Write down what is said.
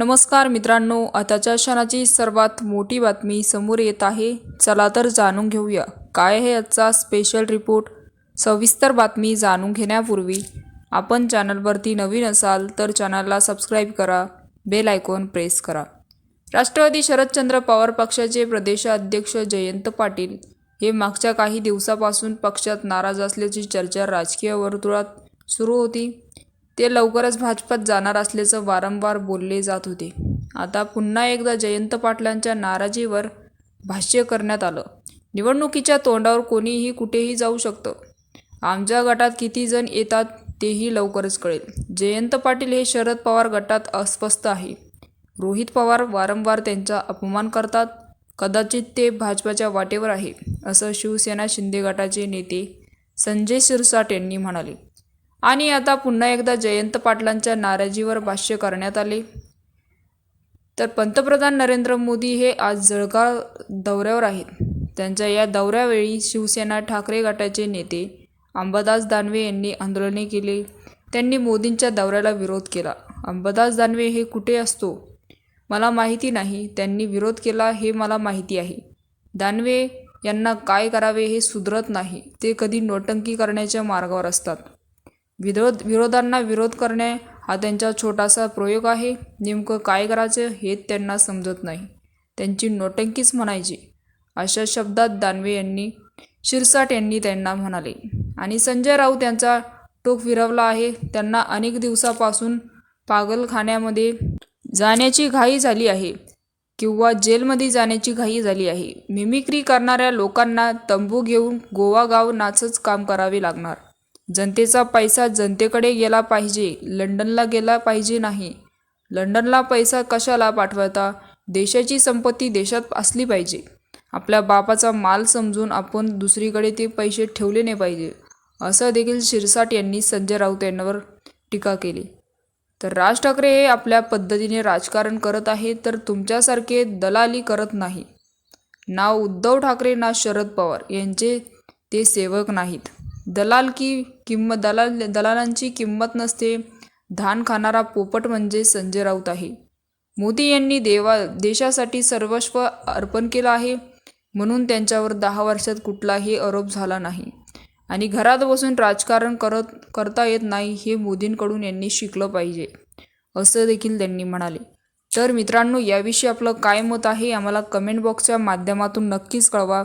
नमस्कार मित्रांनो आताच्या क्षणाची सर्वात मोठी बातमी समोर येत आहे. चला तर जाणून घेऊया. काय आहे आजचा स्पेशल रिपोर्ट सविस्तर बातमी जाणून घेण्यापूर्वी आपण चॅनलवरती नवीन असाल तर चॅनलला सबस्क्राईब करा बेल आयकॉन प्रेस करा. राष्ट्रवादी शरदचंद्र पवार पक्षाचे प्रदेशाध्यक्ष जयंत पाटील हे मागच्या काही दिवसापासून पक्षात नाराज असल्याची चर्चा राजकीय वर्तुळात सुरू होती. ते लवकरच भाजपात जाणार असल्याचं वारंवार बोलले जात होते. आता पुन्हा एकदा जयंत पाटलांच्या नाराजीवर भाष्य करण्यात आलं. निवडणुकीच्या तोंडावर कोणीही कुठेही जाऊ शकतं. आमच्या गटात किती जण येतात तेही लवकरच कळेल. जयंत पाटील हे शरद पवार गटात अस्वस्थ आहे. रोहित पवार वारंवार त्यांचा अपमान करतात. कदाचित ते भाजपाच्या वाटेवर आहे असं शिवसेना शिंदे गटाचे नेते संजय शिरसाट यांनी म्हणाले. आणि आता पुन्हा एकदा जयंत पाटलांच्या नाराजीवर भाष्य करण्यात आले. तर पंतप्रधान नरेंद्र मोदी हे आज जळगाव दौऱ्यावर आहेत. त्यांच्या या दौऱ्यावेळी शिवसेना ठाकरे गटाचे नेते अंबादास दानवे यांनी आंदोलने केले. त्यांनी मोदींच्या दौऱ्याला विरोध केला. अंबादास दानवे हे कुठे असतो? मला माहिती नाही. त्यांनी विरोध केला हे मला माहिती आहे. दानवे यांना काय करावे हे सुधरत नाही. ते कधी नोटंकी करण्याच्या मार्गावर असतात. विरोध विरोधांना विरोध करणे हा त्यांचा छोटासा प्रयोग आहे. नेमकं काय करायचं हे त्यांना समजत नाही. त्यांची नोटंकीच म्हणायची. अशा शब्दात दानवे यांनी शिरसाट यांनी त्यांना म्हणाले. आणि संजय राऊत यांचा टोक फिरवला आहे. त्यांना अनेक दिवसापासून पागलखान्यामध्ये जाण्याची घाई झाली आहे किंवा जेलमध्ये जाण्याची घाई झाली आहे. मिमिक्री करणाऱ्या लोकांना तंबू घेऊन गोवा गाव नाचच काम करावे लागणार. जनतेचा पैसा जनतेकडे गेला पाहिजे लंडनला गेला पाहिजे नाही. लंडनला पैसा कशाला पाठवता? देशाची संपत्ती देशात असली पाहिजे. आपल्या बापाचा माल समजून आपण दुसरीकडे ते पैसे ठेवले नाही पाहिजे असं देखील शिरसाट यांनी संजय राऊत यांच्यावर टीका केली. तर राज ठाकरे हे आपल्या पद्धतीने राजकारण करत आहे तर तुमच्यासारखे दलाली करत नाही. नाव उद्धव ठाकरे ना शरद पवार यांचे ते सेवक नाहीत. दलाल की किंमत दलाल दलालांची किंमत नसते. धान खाणारा पोपट म्हणजे संजय राऊत आहे. मोदी यांनी देवा देशासाठी सर्वस्व अर्पण केलं आहे. म्हणून त्यांच्यावर दहा वर्षात कुठलाही आरोप झाला नाही. आणि घरात बसून राजकारण करत करता येत नाही हे मोदींकडून यांनी शिकलं पाहिजे. असं देखील त्यांनी म्हणाले. तर मित्रांनो याविषयी आपलं काय मत आहे? आम्हाला कमेंट बॉक्सच्या माध्यमातून नक्कीच कळवा.